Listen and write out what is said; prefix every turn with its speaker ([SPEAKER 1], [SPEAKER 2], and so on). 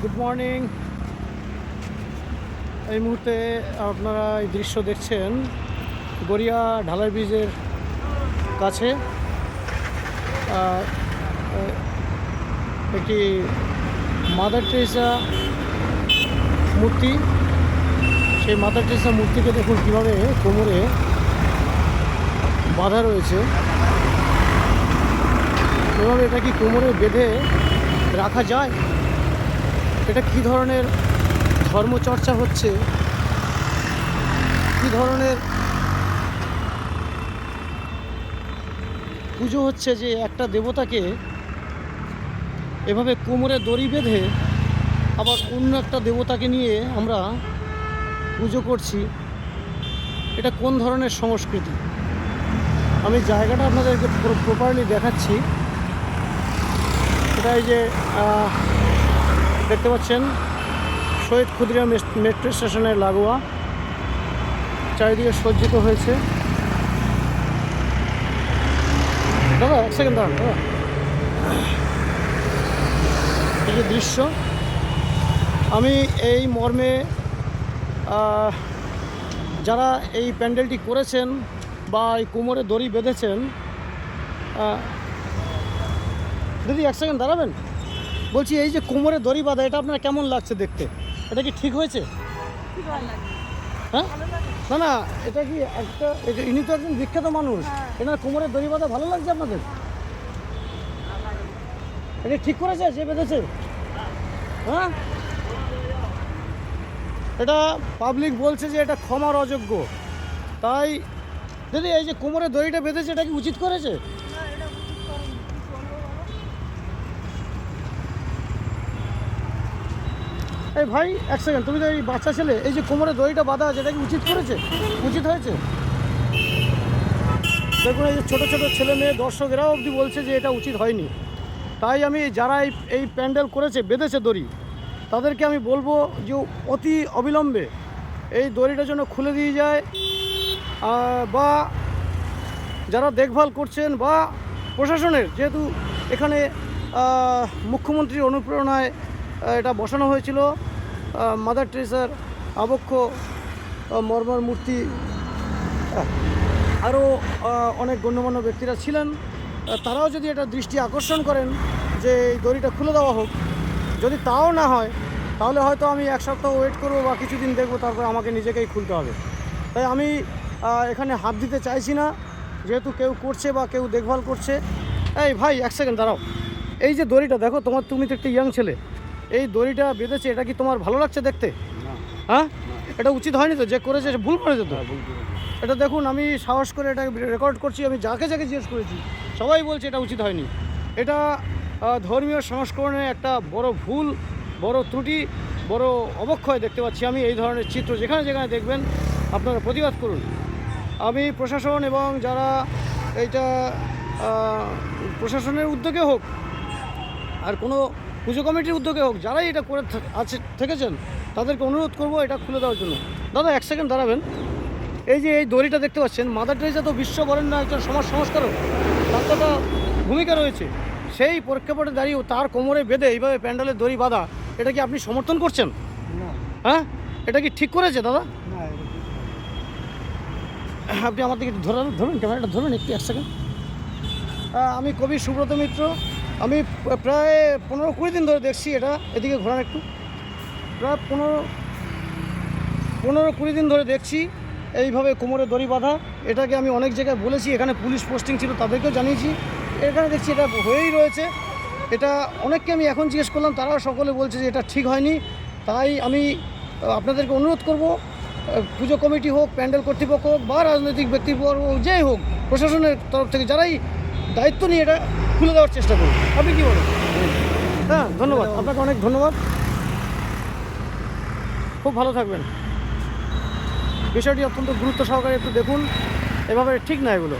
[SPEAKER 1] Good morning. এই মুহূর্তে আপনারা এই দৃশ্য দেখছেন গড়িয়া ঢালাই ব্রিজের কাছে। একটি মাদার টেরেসা মূর্তি। সেই মাদার টেরেসা মূর্তিকে দেখুন কীভাবে কোমরে বাঁধা রয়েছে। এভাবে এটা কি কোমরে বেঁধে রাখা যায়? এটা কি ধরনের ধর্মচর্চা হচ্ছে? কি ধরনের পুজো হচ্ছে যে একটা দেবতাকে এভাবে কোমরে দড়ি বেঁধে আবার অন্য একটা দেবতাকে নিয়ে আমরা পুজো করছি? এটা কোন ধরনের সংস্কৃতি? আমি জায়গাটা আপনাদেরকে প্রপারলি দেখাচ্ছি। এটা এই যে দেখতে পাচ্ছেন, শহীদ ক্ষুদিরাম মেট্রো স্টেশনের লাগোয়া। চারিদিকে সজ্জিত হয়েছে। দাদা, এক সেকেন্ড দাঁড়ান, দাদা। এই যে দৃশ্য, আমি এই মর্মে যারা এই প্যান্ডেলটি করেছেন বা এই কোমরে দড়ি বেঁধেছেন দিদি, এক সেকেন্ড দাঁড়াবেন? বলছি এই যে কোমরে দড়ি বাঁধা এটা আপনার কেমন লাগছে দেখতে? এটা কি ঠিক হয়েছে? হ্যাঁ? না না এটা কি একটা ইনি তো একজন বিখ্যাত মানুষ। এনার কোমরে দড়ি বাঁধা ভালো লাগছে আপনাদের? এটা ঠিক করেছে সে বেঁধেছে? হ্যাঁ? এটা পাবলিক বলছে যে এটা ক্ষমার অযোগ্য। তাই দিদি এই যে কোমরে দড়িটা বেঁধেছে এটা কি উচিত করেছে? এই ভাই, এক সেকেন্ড তুমি তো এই বাচ্চা ছেলে, এই যে কোমরে দড়িটা বাঁধা আছে, এটা কি উচিত করেছে? উচিত হয়েছে? দেখুন, এই যে ছোটো ছোটো ছেলে মেয়ে, দর্শকেরাও অবধি বলছে যে এটা উচিত হয়নি। তাই আমি যারা এই এই প্যান্ডেল করেছে, বেঁধেছে দড়ি, তাদেরকে আমি বলব যে অতি অবিলম্বে এই দড়িটা যেন খুলে দিয়ে যায় বা যারা দেখভাল করছেন বা প্রশাসনের, যেহেতু এখানে মুখ্যমন্ত্রীর অনুপ্রেরণায় এটা বসানো হয়েছিল। মাদার টেরেসার আবক্ষ মর্মর মূর্তি। আরও অনেক গণ্যমান্য ব্যক্তিরা ছিলেন। তারাও যদি এটা দৃষ্টি আকর্ষণ করেন যে এই দড়িটা খুলে দেওয়া হোক, যদি তাও না হয়, তাহলে হয়তো আমি এক সপ্তাহ ওয়েট করব বা কিছুদিন দেখব, তারপর আমাকে নিজেকেই খুলতে হবে। তাই আমি এখানে হাত দিতে চাইছি না। যেহেতু কেউ করছে বা কেউ দেখভাল করছে। এই ভাই, এক সেকেন্ড দাঁড়াও। এই যে দড়িটা, দেখো তোমার, তুমি তো একটা ইয়াং ছেলে। এই দড়িটা বেঁধেছে এটা কি তোমার ভালো লাগছে দেখতে? হ্যাঁ? এটা উচিত হয়নি তো? যে করেছে সে ভুল করেছে তো? এটা দেখুন আমি সাহস করে এটা রেকর্ড করছি আমি যাকে যাকে জিজ্ঞেস করেছি সবাই বলছে এটা উচিত হয়নি। এটা ধর্মীয় সংস্করণে একটা বড় ভুল বড় ত্রুটি বড় অবক্ষয় দেখতে পাচ্ছি আমি এই ধরনের চিত্র। যেখানে যেখানে দেখবেন আপনারা প্রতিবাদ করুন। আমি প্রশাসন এবং যারা এইটা প্রশাসনের উদ্যোগে হোক আর কোনো পুজো কমিটির উদ্যোগে হোক যারাই এটা করে আছে থেকেছেন তাদেরকে অনুরোধ করব এটা খুলে দেওয়ার জন্য। দাদা এক সেকেন্ড দাঁড়াবেন। এই যে এই দড়িটা দেখতে পাচ্ছেন মাদার টেরেসা তো বিশ্ব বরেণ্য একজন সমাজ সংস্কারক। তার একটা ভূমিকা রয়েছে। সেই প্রেক্ষাপটে দাঁড়িয়ে তার কোমরে বেঁধে এইভাবে প্যান্ডেলের দড়ি বাঁধা এটা কি আপনি সমর্থন করছেন? হ্যাঁ? এটা কি ঠিক করেছে দাদা? আপনি আমার দিকে ধরুন ধরুন ক্যামেরাটা ধরুন একটু এক সেকেন্ড। আমি কবি সুব্রত মিত্র। আমি প্রায় পনেরো কুড়ি দিন ধরে দেখছি এটা, এদিকে ঘোরান একটু। প্রায় পনেরো পনেরো কুড়ি দিন ধরে দেখছি এইভাবে কোমরে দড়ি বাঁধা। এটাকে আমি অনেক জায়গায় বলেছি, এখানে পুলিশ পোস্টিং ছিল, তাদেরকেও জানিয়েছি। এখানে দেখছি এটা হয়েই রয়েছে। এটা অনেককে আমি এখন জিজ্ঞেস করলাম, তারাও সকলে বলছে যে এটা ঠিক হয়নি। তাই আমি আপনাদেরকে অনুরোধ করব পুজো কমিটি হোক, প্যান্ডেল কর্তৃপক্ষ হোক বা রাজনৈতিক ব্যক্তিবর্গ যেই হোক, প্রশাসনের তরফ থেকে যারাই দায়িত্ব নিয়ে এটা খুলে দেওয়ার চেষ্টা করুন। আপনি কী বলেন? হ্যাঁ ধন্যবাদ। আপনাকে অনেক ধন্যবাদ। খুব ভালো থাকবেন। বিষয়টি অত্যন্ত গুরুত্ব সহকারে একটু দেখুন। এভাবে ঠিক না এগুলো।